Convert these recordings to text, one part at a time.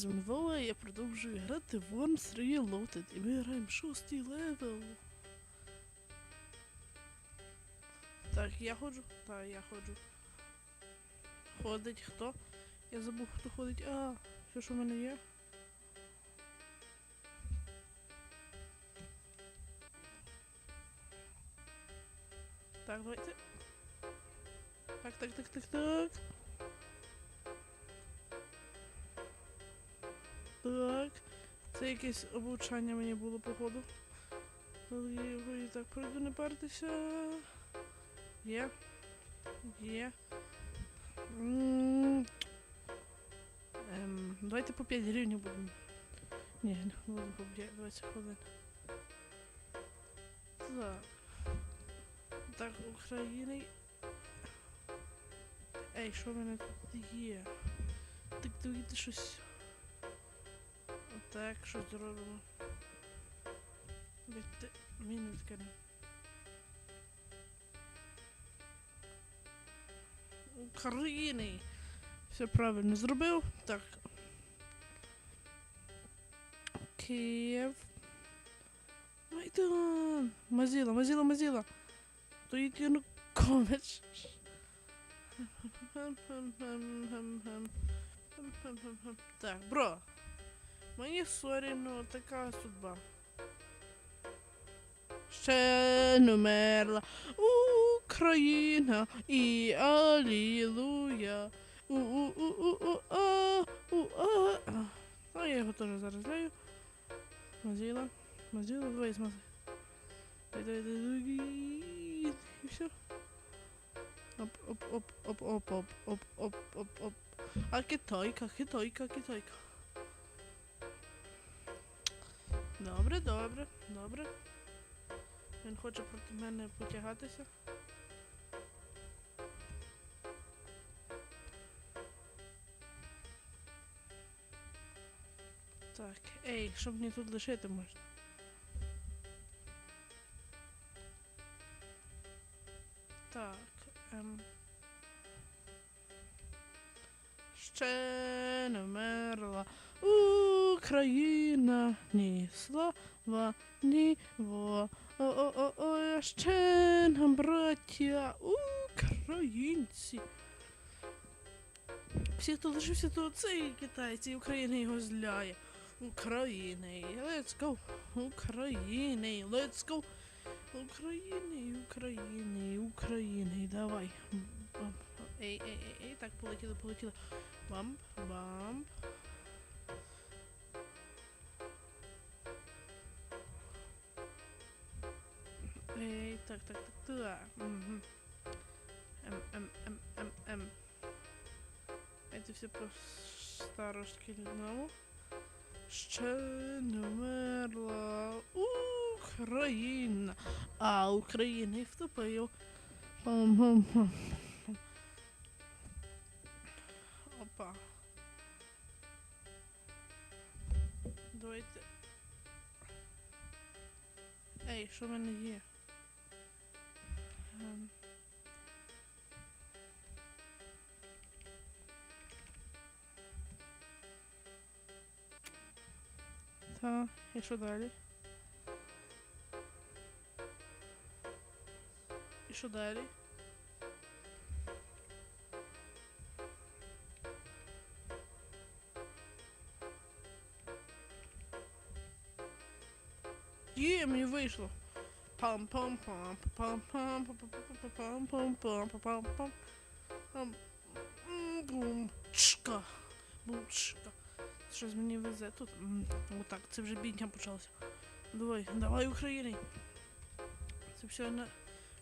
звати Вова, я продовжую грати в Worms Reloaded, і ми граємо шостий левел. Так, я ходжу? Так, я ходжу. Ходить хто? Я забув, хто ходить. А, що ж у мене є? Так, давайте. Так, так, так, так, так. Так. Це якесь облучання мені було, походу. І так пройду не партися. Є. Є. М. Ем, давайте по 5 гривень будемо. Ні, не будемо по 5, 20 хвилин. Так. Так, України. Ей, що в мене тут є? Так давайте щось. Так, що зробимо? Дайте мінутки. України. Все правильно зробив. Так. Київ. Майдан. Мазіла, мазіла, мазіла. То Янукович. Так, бро. Мені сорі, ну така судьба. Ще не мерла Україна і Алілуя. У-у-у-у-у-а, у-а. Ну, я його теж зараз ляю. Мазіла. Мазіла, давай змази. Дай, дай, дай, дай. І все. Оп, оп, оп, оп, оп, оп, оп, оп, оп, оп. А китайка, китайка, китайка. Добре, добре, добре. Він хоче проти мене потягатися. Так, ей, що мені тут лишити можна? Так, ем. Ще не вмерла Україна, ні слава, ні во. О-о-о, ще нам, браття, українці. Всі, хто лишився тут, це і китайці, і Україна його зляє. України, let's go. України, let's go. України, України, України, давай. Ей, ей, ей, ей, так, полетіли, полетіли. Бам, бам. Так, так, так, так. Угу. М, М, М, М, М. Это все по старошкільному. Ще не вмерла Україна, а Україна й втопив. Опа. Давайте. Ей, що в мене є? Ем. Та, і що далі? І що далі? Є, мені вийшло. Пам пам пам пам пам пам пам пам пам пам пам пам бум чка бум чка Щось мені везе тут. Отак, це вже бідня почалася. Давай, давай Україні. Це все на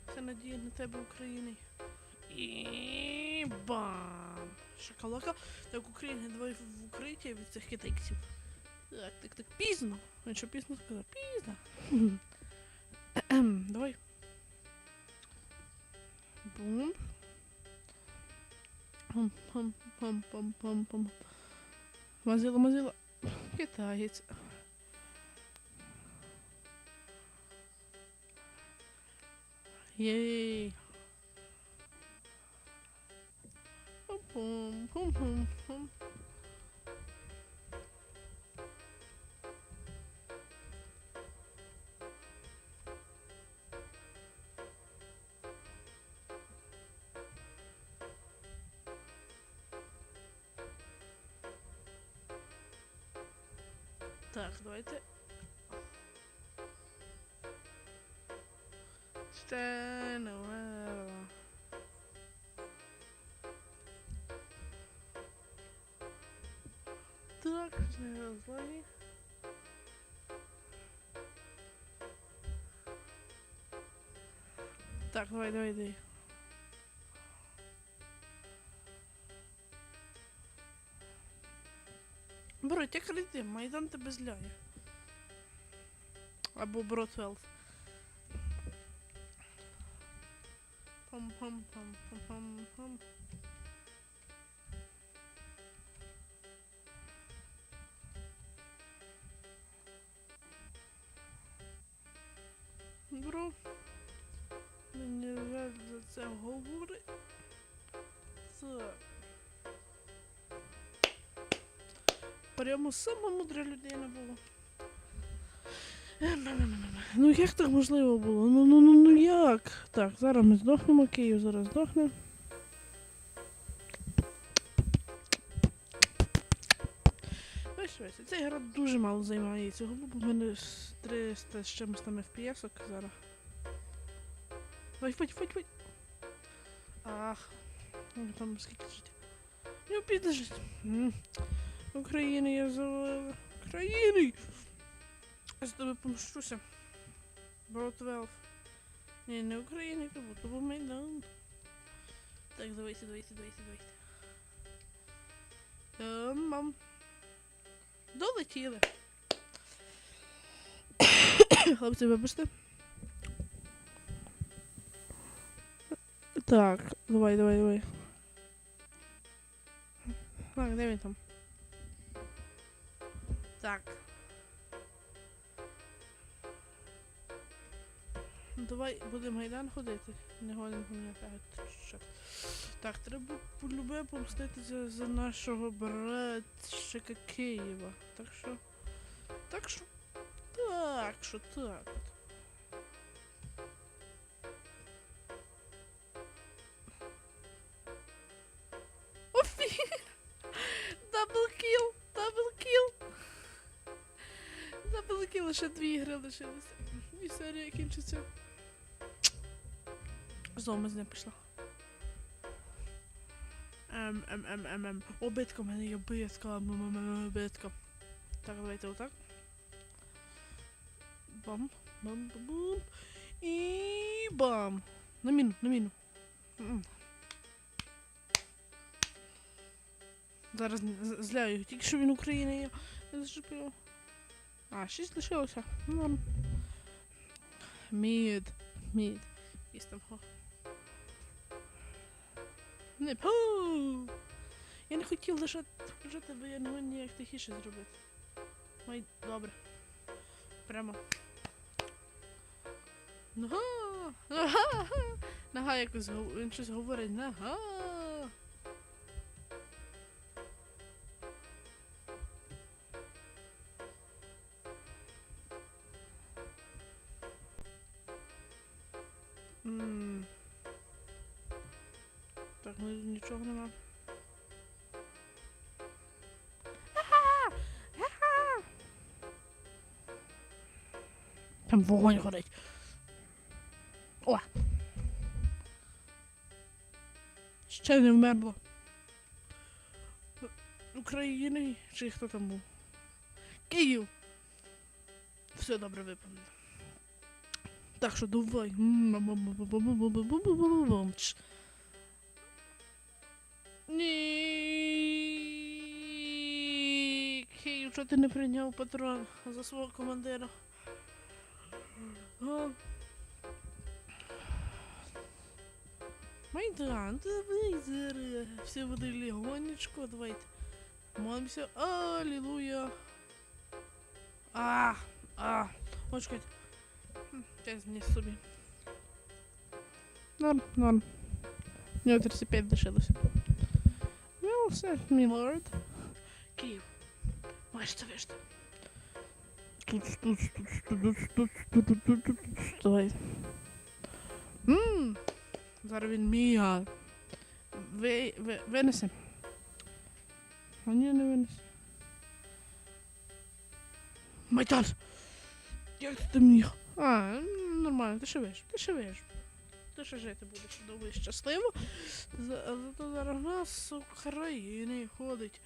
вся надія на тебе України. І бам! Шоколака. Так, Україна, давай в укриття від цих китайців. Так, так, так, пізно. Він що пізно сказав? Пізно. doi. Bum. Pam, pam, pam, pam, pam, pam. Mazila, Que tá isso? iet? Jēj! Pum, pum, pum, pum. Tá Ach, Leute. Stand around. Darkness, like. Так, давай, давай, давай. Брат, як рейди, Майдан тебе зляє. Або Бротвелд. Пам-пам-пам-пам-пам-пам. Бро. Мені жаль за це говорить. Прямо сама мудра людина була. Ну як так можливо було? Ну ну ну ну як? Так, зараз ми здохнемо, Київ зараз здохне. Ось ось, ця гра дуже мало займає цього, бо в мене 300 з чимось там FPS зараз. Вай, вай, вай, вай. Ах, ну там скільки життя. Не підеш. України я завалила. України! Я з тобою помщуся. Бро 12. Ні, не України, то був, то був Майдан. Так, давайте, давайте, давайте, давайте. Ем, мам. Долетіли. Хлопці, вибачте. Так, давай, давай, давай. Так, де він там? Так. Ну, Давай будемо майдан ходити. Не пам'ятаю. що. Так, треба полюбе помститися за нашого братчика Києва. Так що. Так що. Так що так. Лише дві ігри лишилися. І серія кінчиться. Знову з ним пішла. Ем, ем, ем, ем, ем. О, битка, в мене є битка. м, м, м, м, Битка. Так, давайте отак. Бам, бам, бам, бам. І бам. На міну, на міну. Зараз зляю. Тільки що він України є. Я зачепив. А, шість лишилося. Ну. Мід. Мід. Якийсь хо. Не пу. Я не хотів лишати включати, бо я не маю ніяк тихіше зробити. Май, добре. Прямо. Нога! Нога! Нога якось щось говорить. Нога! Ну нічого нема. Там вогонь горить. О! Ще не вмерло. України чи хто там був? Київ! Все добре виповнено. Так що давай. Ні. Хей, що ти не прийняв патрон за свого командира? Майдан, давай зараз. Все води легонечко, давайте. Молимся. Аллилуйя. А, а. Очкать. Сейчас мне собі. Норм, норм. Мне 35 лишилося. certo, milord, que mais Tu veste. Tudo, tu tu tu tu tu tu tu tu tu tu tu tu tu tu tu tu tu Maitar! tu da minha. Ah, normal, deixa ver, deixa ver. Ти ще жити будеш довго і щасливо. Зато зараз нас у країні ходить.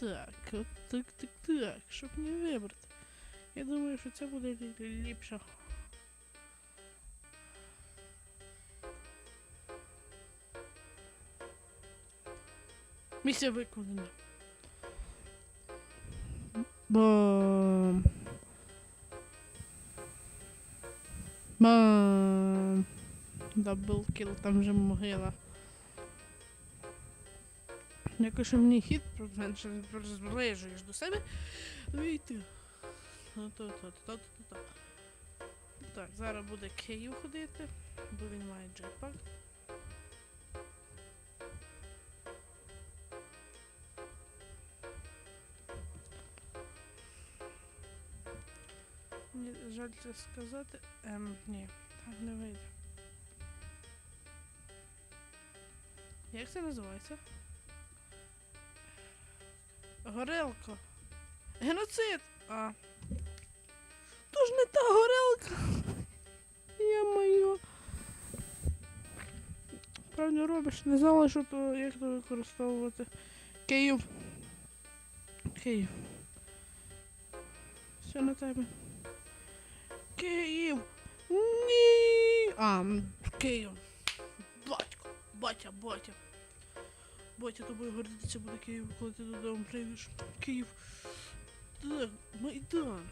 Так, от так, так, так, щоб не вибрати. Я думаю, що це буде лі- лі- ліпше. Місія виконана. Бам. Бам. Даблкіл, там же могила. Якось мені хід менше зближуєш до себе. Та-та-та-та-та-та. Так, зараз буде Київ ходити, бо він має джетпак. Мені сказати. Ем, ні, так не вийде. Як це називається? Горелка. Геноцид! А. То ж не та горелка. Я моє. Правильно робиш, не знала, що то як то використовувати. Київ. Київ. Все на тебе. Київ! Ні! А, Київ. Батько, батя, батя. Батя тобою гордитися буде Київ, коли ти додому прийдеш. Київ. Так, Майдан.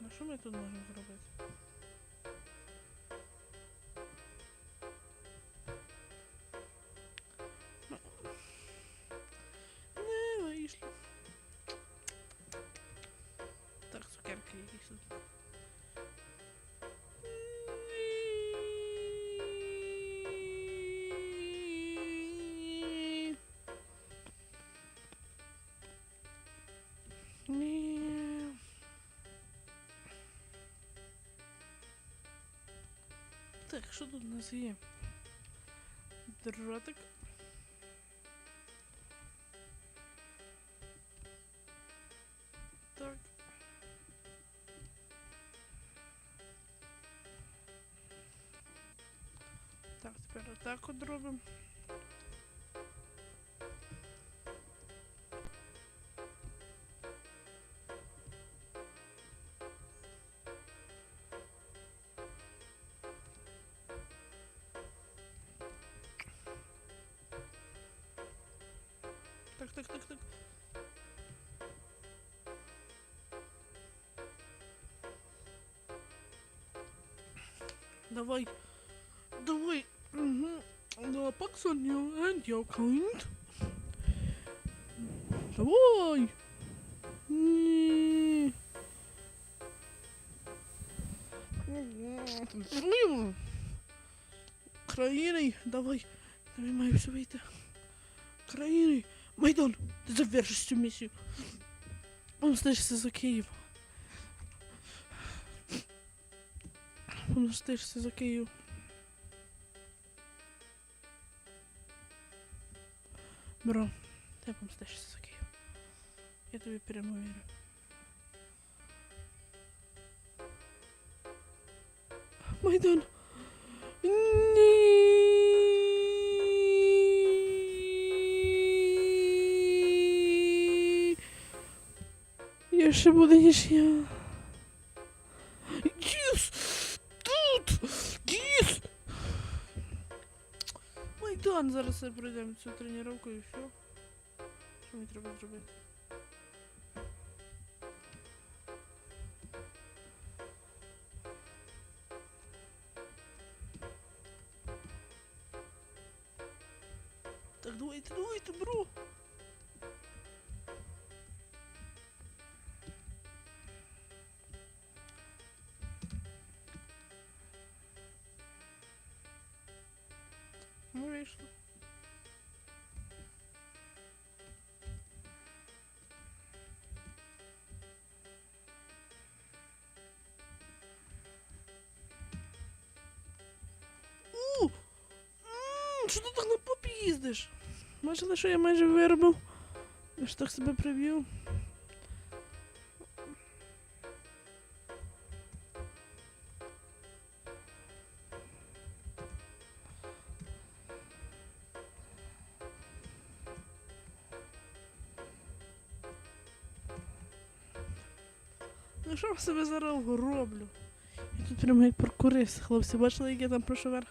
На що ми тут можемо зробити? Так, тут у нас є? Дротик. Так, так, так, так. Давай. Давай. Угу. The box on you and your kind. Давай. Ні. Твою. Країни, давай. Давай маю все вийти. Країни. Майдан, ти завершиш цю місію. Помстишся за Київ. Помстишся за Київ. Бро, ти помстишся за Київ. Я тобі прямо вірю. Майдан. Ні. Ще буде, ніж я. Єс! Тут! Єс! Майдан, зараз пройдемо цю тренування і все. Що мені треба зробити? Так, давайте, давайте, бро. їздиш? Бачили, що я майже виробив? Я ж так себе привів. Ну що в себе зараз роблю? Я тут прямо як паркурист, хлопці, бачили, як я там прошу верх.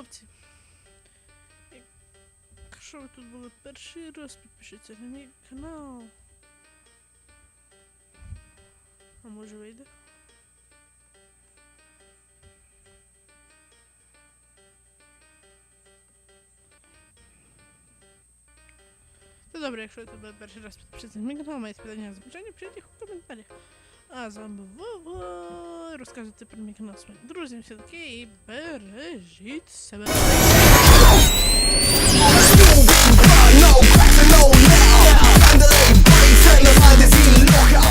Хлопці. Якщо ви тут були перший раз, підпишіться на мій канал. А може вийде? Ну добре, якщо тут були перший раз, підпишіться на мій канал, маєте питання замічання, пишіть їх у коментарях. А з вами Вова. Розказуйте про мій канал своїм друзям, все таке, і бережіть себе. No, no, no, no. Turn the